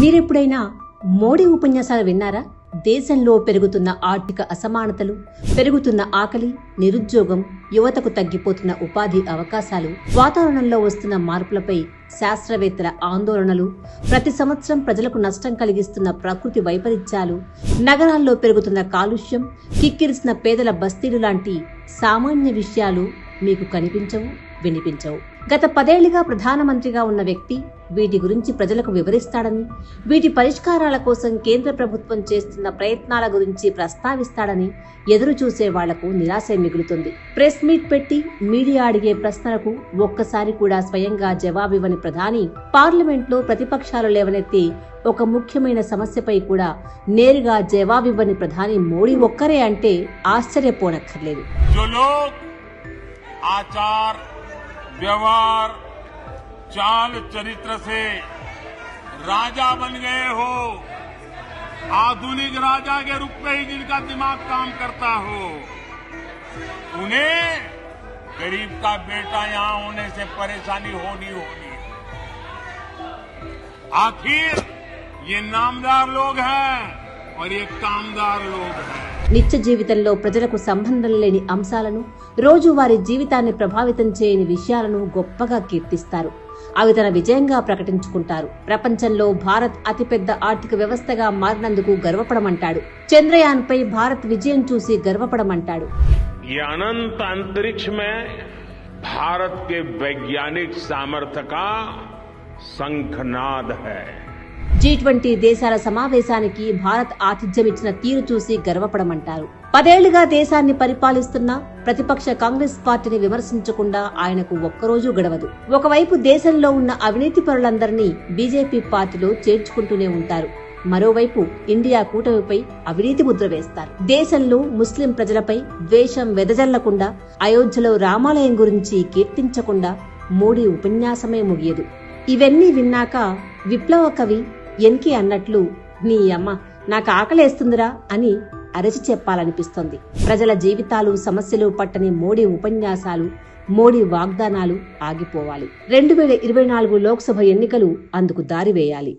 మీరెప్పుడైనా మోడీ ఉపన్యాసాలు విన్నారా? దేశంలో పెరుగుతున్న ఆర్థిక అసమానతలు పెరుగుతున్న ఆకలి నిరుద్యోగం యువతకు తగ్గిపోతున్న ఉపాధి అవకాశాలు వాతావరణంలో వస్తున్న మార్పులపై శాస్త్రవేత్తల ఆందోళనలు ప్రతి సంవత్సరం ప్రజలకు నష్టం కలిగిస్తున్న ప్రకృతి వైపరీత్యాలు నగరాల్లో పెరుగుతున్న కాలుష్యం కిక్కిరిసిన పేదల బస్తీలు లాంటి సామాన్య విషయాలు మీకు కనిపించవు వినిపించవు. గత పదేళ్ళుగా ప్రధానమంత్రిగా ఉన్న వ్యక్తి వీటి గురించి ప్రజలకు వివరిస్తాడని వీటి పరిష్కారాల కోసం కేంద్ర ప్రభుత్వం చేస్తున్న ప్రయత్నాల గురించి ప్రస్తావిస్తాడని ఎదురు చూసే వాళ్ళకు నిరాశ మిగులుతుంది. ప్రెస్ మీట్ పెట్టి మీడియా అడిగే ప్రశ్నలకు ఒక్కసారి కూడా స్వయంగా జవాబివ్వని ప్రధాని పార్లమెంట్లో ప్రతిపక్షాలు లేవనెత్తి ఒక ముఖ్యమైన సమస్యపై కూడా నేరుగా జవాబివ్వని ప్రధాని మోడీ ఒక్కరే అంటే ఆశ్చర్యపోనక్కర్లేదు. चाल चरित्र से राजा बन गए हो। आधुनिक राजा के रूप में ही जिनका दिमाग काम करता हो, उन्हें गरीब का बेटा यहाँ होने से परेशानी होनी होनी। आखिर ये नामदार लोग हैं। నిత్య జీవితంలో ప్రజలకు సంబంధం లేని అంశాలను రోజువారి జీవితాన్ని ప్రభావితం చేయని విషయాలను గొప్పగా కీర్తిస్తారు. అవి తన విజయంగా ప్రకటించుకుంటారు. ప్రపంచంలో భారత్ అతిపెద్ద ఆర్థిక వ్యవస్థగా మారినందుకు గర్వపడమంటాడు. చంద్రయాన్ పై భారత్ విజయం చూసి గర్వపడమంటాడు. అనంత భారత్ వైజ్ఞానిక సామర్థ్య హై. జీ ట్వంటీ దేశాల సమావేశానికి భారత్ ఆతిథ్యమిచ్చిన తీరు చూసి గర్వపడమంటారు. పదేళ్ళుగా దేశాన్ని పరిపాలిస్తున్న ప్రతిపక్ష కాంగ్రెస్ పార్టీని విమర్శించకుండా ఆయనకు ఒక్కరోజు గడవదు. ఒకవైపు దేశంలో ఉన్న అవినీతి పరులందరినీ బీజేపీ పార్టీలో చేర్చుకుంటూనే ఉంటారు. మరోవైపు ఇండియా కూటమిపై అవినీతి ముద్ర వేస్తారు. దేశంలో ముస్లిం ప్రజలపై ద్వేషం వెదజల్లకుండా అయోధ్యలో రామాలయం గురించి కీర్తించకుండా మోడీ ఉపన్యాసమే ముగియదు. ఇవన్నీ విన్నాక విప్లవ కవి ఎన్కి అన్నట్లు నీ అమ్మ నాకు ఆకలేస్తుందిరా అని అరచి చెప్పాలనిపిస్తోంది. ప్రజల జీవితాలు సమస్యలు పట్టని మోడీ ఉపన్యాసాలు మోడీ వాగ్దానాలు ఆగిపోవాలి. రెండు వేల ఇరవై నాలుగు లోక్సభ ఎన్నికలు అందుకు దారి వేయాలి